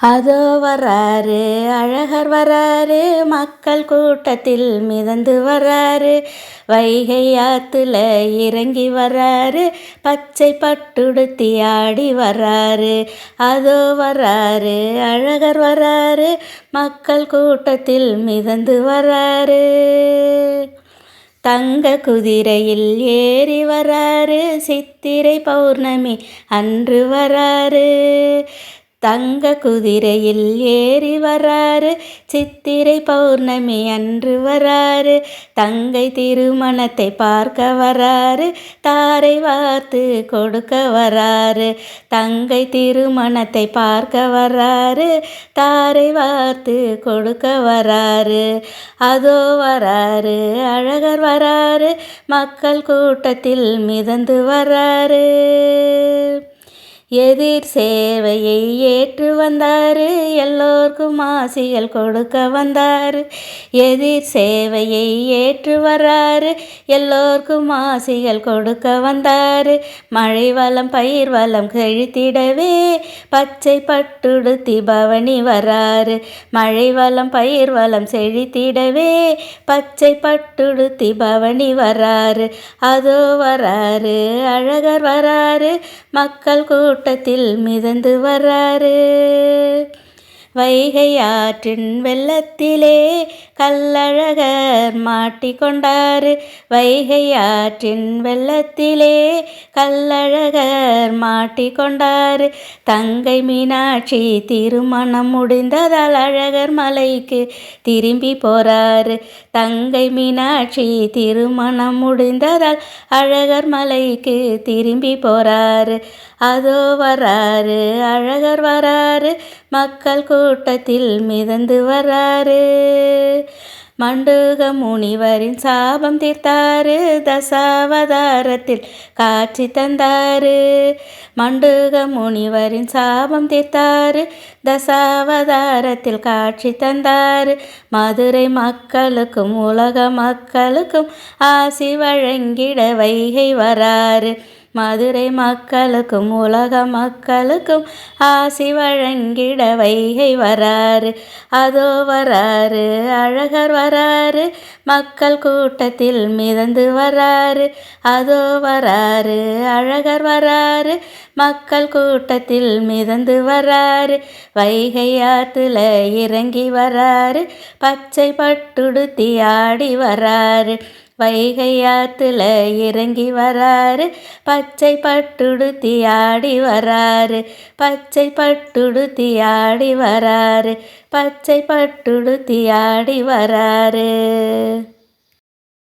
அதோ வராரு அழகர் வராரு மக்கள் கூட்டத்தில் மிதந்து வராரு. வைகை ஆத்துல இறங்கி வராரு பச்சை பட்டுடுத்தி ஆடி வராரு. அதோ வராரு அழகர் வராரு மக்கள் கூட்டத்தில் மிதந்து வராரு. தங்க குதிரையில் ஏறி வராரு சித்திரை பௌர்ணமி அன்று வராரு. தங்க குதிரையில் ஏறி வராரு. சித்திரை பௌர்ணமி அன்று வராரு. தங்கை திருமணத்தை பார்க்க வராரு. தாரை வார்த்து கொடுக்க வராரு. தங்கை திருமணத்தை பார்க்க வராரு. தாரை வார்த்து கொடுக்க வராரு. அதோ வராரு அழகர் வராரு. மக்கள் கூட்டத்தில் மிதந்து வராரு. எதிர் சேவையை ஏற்று வந்தார். எல்லோருக்கும் ஆசிகள் கொடுக்க வந்தார். எதிர் சேவையை ஏற்று வராரு. எல்லோருக்கும் ஆசிகள் கொடுக்க வந்தார். மழை வளம் பயிர் வளம் கழித்திடவே பச்சை பட்டுடுத்தி பவனி வராரு. மழை வளம் பயிர் வளம் செழித்திடவே பச்சை பட்டுடுத்தி பவனி வராரு. அதோ வராரு அழகர் வராரு. மக்கள் கூட தோட்டத்தில் மிதந்து வர்றாரு வைகை ஆற்றின் வெள்ளத்திலே கல்லழகர் மாட்டிக்கொண்டார். வைகை ஆற்றின் வெள்ளத்திலே கல்லழகர் மாட்டிக்கொண்டார். தங்கை மீனாட்சி திருமணம் முடிந்ததால் அழகர் மலைக்கு திரும்பி போறார். தங்கை மீனாட்சி திருமணம் முடிந்ததால் அழகர் மலைக்கு திரும்பி போறார். அதோ வராரு அழகர் வராரு. மக்கள் கூட கூட்டத்தில் மிதந்து வராரு. மண்டுக முனிவரின் சாபம் தீர்த்தாரு. தசாவதாரத்தில் காட்சி தந்தாரு. மண்டுக முனிவரின் சாபம் தீர்த்தாரு. தசாவதாரத்தில் காட்சி தந்தாரு. மதுரை மக்களுக்கும் உலக மக்களுக்கும் ஆசி வழங்கிட வைகை வராரு. மதுரை மக்களுக்கும் உலக மக்களுக்கும் ஆசி வழங்கிட வைகை வராரு அதோ வராரு அழகர் வராரு மக்கள் கூட்டத்தில் மிதந்து வராரு அதோ வராரு அழகர் வராரு மக்கள் கூட்டத்தில் மிதந்து வராரு வைகை ஆற்றுல இறங்கி வராரு பச்சை பட்டுடுத்தி ஆடி வராரு வைகை ஆற்றுல இறங்கி வராரு. பச்சை பட்டுடுத்தி ஆடி வராரு. பச்சை பட்டுடுத்தி ஆடி வராரு. பச்சை பட்டுடுத்தி ஆடி வராரு.